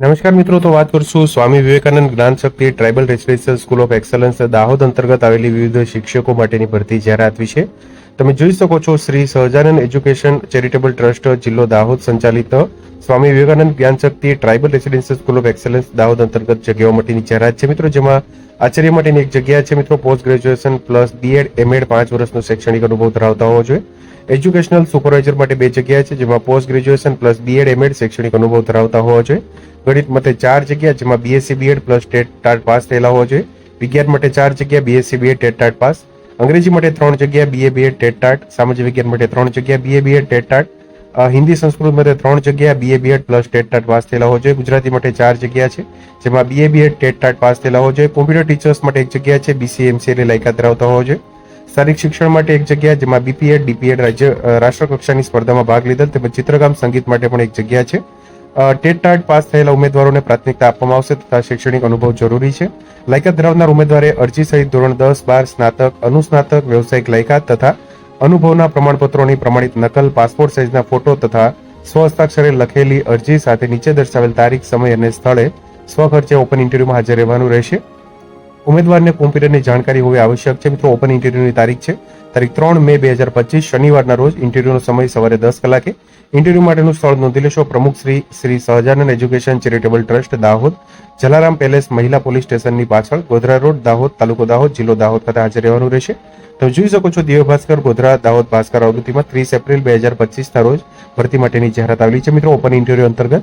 નમસ્કાર મિત્રો, તો વાત કરશું Swami Vivekananda Gyan Shakti tribal residential school of excellence Dahod અંતર્ગત આવેલી વિવિધ શિક્ષકો માટેની ભરતી જાહેરાત વિશે. તમે જોઈ શકો છો Shri Sahajanand education charitable trust જિલ્લો દાહોદ સંચાલિત Swami Vivekananda Gyanshakti tribal residential school of excellence Dahod અંતર્ગત જગ્યાઓ માટેની જાહેરાત છે. મિત્રો, જેમાં આચાર્ય માટેની એક જગ્યા છે. મિત્રો, post graduation plus BEd, MEd પાંચ વર્ષનો શૈક્ષણિક અનુભવ ધરાવતા હોવો જોઈએ. એજ્યુકેશનલ સુપરવાઇઝર માટે બે જગ્યા છે, જેમાં post graduation plus BEd, MEd શૈક્ષણિક અનુભવ ધરાવતા હોવા જોઈએ. ગણિત માટે ચાર જગ્યા, જેમાં BSc, BEd plus TET TAT pass થયેલા હોવા જોઈએ. વિજ્ઞાન માટે ચાર જગ્યા, BSc, BEd, TET TAT pass અંગ્રેજી માટે ત્રણ જગ્યા બીએ બીએ ટેટ ટાટ સામાજિક વિજ્ઞાન માટે ત્રણ જગ્યા બીએ બીએ ટેટ ટાટ અ, હિન્દી સંસ્કૃત માટે ત્રણ જગ્યા BA BEd plus TET TAT pass થયેલા હોવા જોઈએ. ગુજરાતી માટે ચાર જગ્યા છે જેમાં BA BEd TET TAT pass થયેલા હોવા જોઈએ. કોમ્પ્યુટર ટીચર્સ માટે એક જગ્યા છે બીસીએ એમસીએ લાયકાત ધરાવતા હોવા જોઈએ. સ્થાનિક શિક્ષણ માટે એક જગ્યા જેમાં બીપીએડ ડીપીએડ રાજ્ય રાષ્ટ્રકક્ષાની સ્પર્ધામાં ભાગ લીધેલ. તેમજ ચિત્રકામ સંગીત માટે પણ એક જગ્યા છે. ટેટ ટાટ પાસ થયેલા ઉમેદવારોને પ્રાથમિકતા આપવામાં આવશે તથા શૈક્ષણિક અનુભવ જરૂરી છે. લાયકાત ધરાવનાર ઉમેદવારે અરજી સહિત ધોરણ દસ, બાર, સ્નાતક, અનુસ્નાતક, વ્યવસાયિક લાયકાત તથા અનુભવના પ્રમાણપત્રોની પ્રમાણિત નકલ, પાસપોર્ટ સાઇઝના ફોટો તથા સ્વહસ્તાક્ષરે લખેલી અરજી સાથે નીચે દર્શાવેલ તારીખ, સમય અને સ્થળે સ્વખર્ચે ઓપન ઇન્ટરવ્યુમાં હાજર રહેવાનું રહેશે. ઉમેદવારને કોમ્પ્યુટરની જાણકારી હોવી આવશ્યક છે. મિત્રો ઓપન ઇન્ટરવ્યુની તારીખ છે. તારીખ ત્રણ મે બે હજાર પચીસ, શનિવારના રોજ ઇન્ટરવ્યુનો સમય સવારે દસ કલાકે. ઇન્ટરવ્યુ માટેનું સ્થળ નોંધી લેશો. પ્રમુખ Shri Shri Sahajanand education charitable trust Dahod. Jalaram palace મહિલા પોલીસ સ્ટેશનની પાછળ ગોધરા રોડ, દાહોદ તાલુકો દાહોદ જિલ્લો દાહોદ ખાતે હાજર રહેવાનું રહેશે. તમે જોઈ શકો છો દિવ્ય ભાસ્કર ગોધરા દાહોદ ભાસ્કર આવૃત્તિમાં ત્રીસ એપ્રિલ બે હજાર પચીસના રોજ ભરતી માટેની જાહેરાત આવેલી છે. મિત્રો ઓપન ઇન્ટરવ્યુ અંતર્ગત